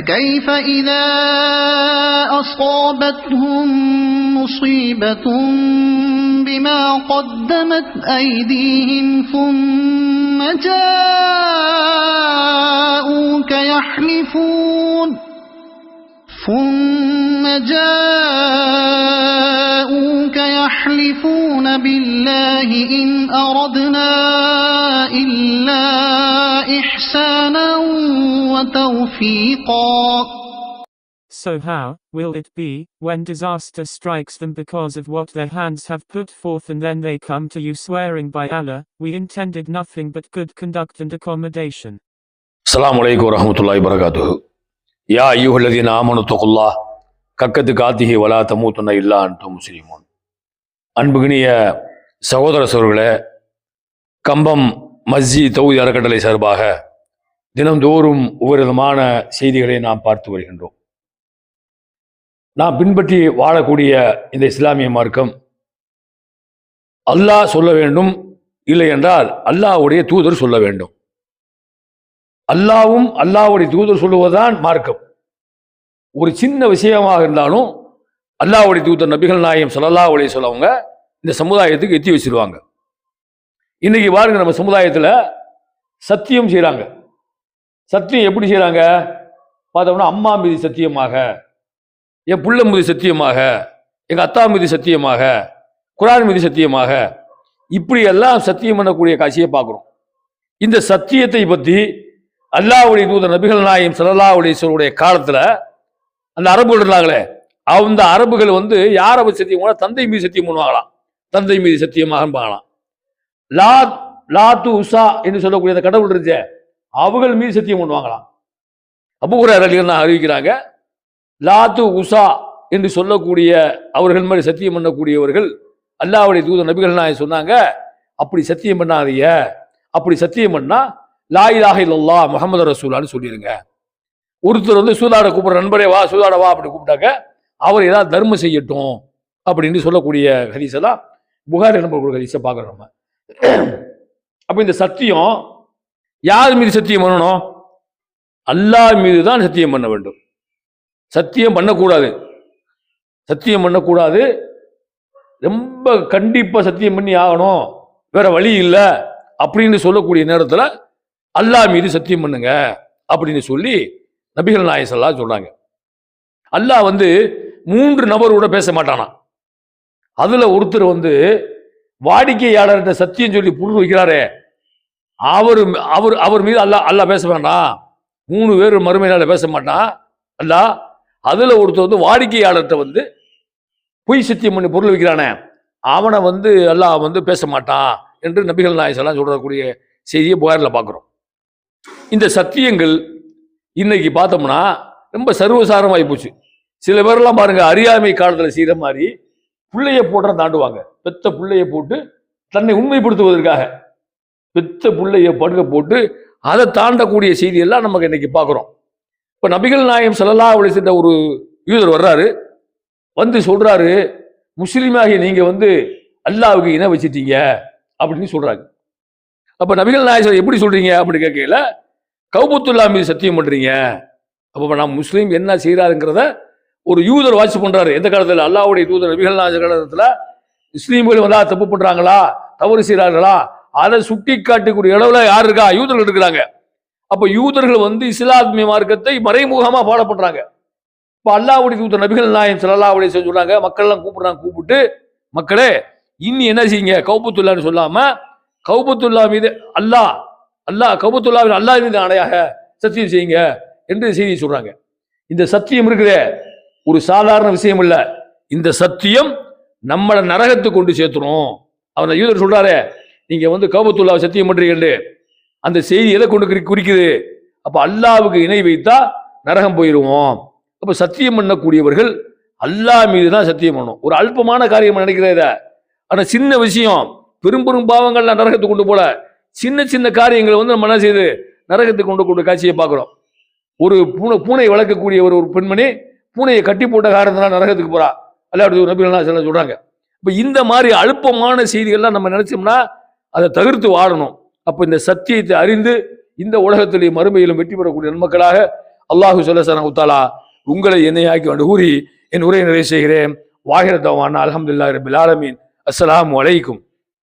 كيف إذا أصابتهم مصيبة بما قدمت أيديهم ثم جاءوك يحلفون ثم جاءوك يحلفون بالله إن أردنا إلا إحسانا وتوفيقا So how will it be when disaster strikes them because of what their hands have put forth and then they come to you swearing by Allah, we intended nothing but good conduct and accommodation. அஸ்ஸலாமு அலைக்கும் வரஹ்மத்துல்லாஹி வரகாத்துஹு யா ஐயுஹல்லதீன ஆமனு தகுல்லாஹ் கக்கத்து காத்திஹி வலா தமூத்துன இல்லா and முஸ்லிமோன் அன்புகினிய சகோதர சோர்களே கம்பம் மஸ்ஜி தொகுதி அறக்கட்டளை சார்பாக தினந்தோறும் ஒவ்வொரு விதமான செய்திகளை நாம் பார்த்து வருகின்றோம். நாம் பின்பற்றி வாழக்கூடிய இந்த இஸ்லாமிய மார்க்கம் அல்லாஹ் சொல்ல வேண்டும் இல்லை என்றால் அல்லாஹ்வுடைய தூதர் சொல்ல வேண்டும். அல்லாவும் அல்லாஹ்வுடைய தூதர் சொல்லுவதுதான் மார்க்கம். ஒரு சின்ன விஷயமாக இருந்தாலும் அல்லாஹ்வுடைய தூதர் நபிகள் நாயகம் சொல்லல்லா அலைஹி சொல்லவங்க இந்த சமுதாயத்துக்கு எத்தி வச்சிருவாங்க. இன்னைக்கு பாருங்க நம்ம சமுதாயத்தில் சத்தியம் செய்கிறாங்க சத்தியம் எப்படி செய்கிறாங்க பார்த்தோம்னா அம்மா மீது சத்தியமாக என் புள்ள மீது சத்தியமாக எங்கள் அத்தா மீது சத்தியமாக குரான் மீது சத்தியமாக இப்படி எல்லாம் சத்தியம் பண்ணக்கூடிய காட்சியை பார்க்குறோம். இந்த சத்தியத்தை பற்றி அல்லாவுடைய தூத நபிகள் நாயம் சல்லாவுடைய அலைஹி காலத்தில் அந்த அரபுகள் இருந்தாங்களே அந்த அரபுகள் வந்து யாரை சத்தியம் பண்ணால் தந்தை மீது சத்தியம் பண்ணுவாங்களாம். தந்தை மீது சத்தியமாக பார்க்கலாம் லா லாத்து உஷா என்று சொல்லக்கூடிய அந்த கடவுள் இருந்துச்சே. அவர்கள் மீது சத்தியம் பண்ணுவாங்களாம் அபுகுரார் அலிகள் அறிவிக்கிறாங்க லாத்து உஷா என்று சொல்லக்கூடிய அவர்கள் மாதிரி சத்தியம் பண்ணக்கூடியவர்கள் அல்லாவுடைய தூத நபிகள் நாயகம் சொன்னாங்க அப்படி சத்தியம் பண்ணாதீங்க. அப்படி சத்தியம் பண்ணா லாயிலாக இல்லல்லா முகமது ரசூலான்னு சொல்லிடுங்க ஒருத்தர் வந்து சூதாட கூப்பிட்ற நண்பரே வா சூதாட வா அப்படி கூப்பிட்டாக்க அவர் ஏதாவது தர்மம் செய்யட்டும் அப்படின்னு சொல்லக்கூடிய ஹதீஸ் புகார் நம்பர் ஹதீஸை பார்க்குறோம் நம்ம. அப்போ இந்த சத்தியம் யார் மீது சத்தியம் பண்ணணும்? அல்லாஹ் மீது தான் சத்தியம் பண்ண வேண்டும். சத்தியம் பண்ணக்கூடாது. சத்தியம் பண்ணக்கூடாது. ரொம்ப கண்டிப்பாக சத்தியம் பண்ணி ஆகணும். வேற வழி இல்லை. அப்படின்னு சொல்லக்கூடிய நேரத்தில் அல்லாஹ் மீது சத்தியம் பண்ணுங்க அப்படின்னு சொல்லி நபிகள் நாயசல்லா சொல்கிறாங்க அல்லாஹ் வந்து மூன்று நபரோட பேச மாட்டானா அதுல ஒருத்தர் வந்து வாடிக்கையாளர்கிட்ட சத்தியம் சொல்லி புரு வைக்கிறாரே. அவர் அவர் அவர் மீது அல்லாஹ் அல்லா பேச வேண்டாம். மூணு பேர் மறுமையினால பேச மாட்டான். அல்ல அதுல ஒருத்தர் வந்து வாடிக்கையாளர்கிட்ட வந்து பொய் சத்தியம் பண்ணி பொருள் வைக்கிறானே. அவனை வந்து அல்லாஹ் வந்து பேச மாட்டான் என்று நபிகள் நாயசெல்லாம் சொல்கிறக்கூடிய செய்தியை புகாரில் பார்க்குறோம். இந்த சத்தியங்கள் இன்னைக்கு பார்த்தோம்னா ரொம்ப சர்வசாரமாகி போச்சு. சில பேரெல்லாம் பாருங்க அறியாமை காலத்தில் செய்கிற மாதிரி பிள்ளைய போடுற தாண்டுவாங்க. பெத்த பிள்ளைய போட்டு தன்னை உண்மைப்படுத்துவதற்காக. பெத்த பிள்ளைய படுக்க போட்டு அதை தாண்டக்கூடிய செய்தியெல்லாம் நமக்கு இன்னைக்கு பார்க்குறோம். இப்போ நபிகள் நாயம் செல்லலா அலைஹி வஸல்லம் ஒரு யூதர் வர்றாரு. வந்து சொல்றாரு முஸ்லீமாகி நீங்க வந்து அல்லாவுக்கு இன வச்சிட்டீங்க அப்படின்னு சொல்றாங்க. அப்போ நபிகள் நாயசர் எப்படி சொல்றீங்க அப்படின்னு கேட்கல கௌபத்துல்லா மீது சத்தியம் பண்றீங்க. அப்போ நான் முஸ்லீம் என்ன செய்யறாருங்கிறத ஒரு யூதர் வாட்சி பண்றாரு. எந்த காலத்தில்? அல்லாவுடைய தூதர் நபிகள் நாயசர் காலத்துல முஸ்லீம்கள் வந்து தப்பு பண்றாங்களா? தவறு செய்கிறார்களா அதை சுட்டி காட்டக்கூடிய அளவில் யார் இருக்கா? யூதர்கள் இருக்கிறாங்க. அப்போ யூதர்கள் வந்து இஸ்லாத்மிய மார்க்கத்தை மறைமுகமாக ஃபாலோ பண்றாங்க. இப்போ அல்லாவுடைய தூதர் நபிகள் நாயம் ஸல்லல்லாஹு அலைஹி வஸல்லம் சொல்றாங்க மக்கள்லாம் கூப்பிடுறாங்க கூப்பிட்டு மக்களே இன்னி என்ன செய்யுங்க? கௌபத்துல்லான்னு சொல்லாம கௌபத்துல்லா மீது அல்லாஹ் அல்லாஹ் கௌபத்துல்லாவின் அல்லாஹ் மீது ஆணையாக சத்தியம் செய்யுங்க என்று செய்தி சொல்றாங்க. இந்த சத்தியம் இருக்குதே. ஒரு சாதாரண விஷயம் இல்லை இந்த சத்தியம் நம்மளை நரகத்துக்கு கொண்டு சேர்த்துரும். அவன் யூதர் சொல்கிறாரே நீங்க வந்து கௌபத்துல்லாவை சத்தியம் பண்றீங்கன்னு அந்த செய்தி எதை கொண்டு குறி- குறிக்குது? அப்ப அல்லாவுக்கு இணை வைத்தா நரகம் போயிடுவோம் அப்ப சத்தியம் பண்ணக்கூடியவர்கள் அல்லாஹ் மீது தான் சத்தியம் பண்ணணும். ஒரு அல்பமான காரியம் நினைக்கிறத இதை. ஆனா சின்ன விஷயம் பெரும் பெரும் பாவங்கள்லாம் நரகத்துக்கு கொண்டு போல சின்ன சின்ன காரியங்களை வந்து நம்ம என்ன செய்யுது நரகத்துக்கு கொண்டு கொண்டு காட்சியை பார்க்குறோம். ஒரு பூனை பூனை வளர்க்கக்கூடிய ஒரு பெண்மணி பூனையை கட்டி போட்ட காரணத்தினால் நரகத்துக்கு போறா. அல்லாஹ் நபிகள்லாம் சில சொல்றாங்க. இப்போ இந்த மாதிரி அல்பமான செய்திகள்லாம் நம்ம நினைச்சோம்னா அதை தவிர்த்து வாழணும். அப்போ இந்த சத்தியத்தை அறிந்து இந்த உலகத்திலேயும் மறுமையிலும் வெற்றி பெறக்கூடிய நன்மக்களாக அல்லாஹு சொல்லசன உத்தாலா உங்களை என்னை ஆக்கி கொண்டு கூறி என் உரையை நிறைவு செய்கிறேன். வாகிரதவான் அலமதுல்லா ரபில் ஆலமீன். அஸ்லாம் அலைக்கும்.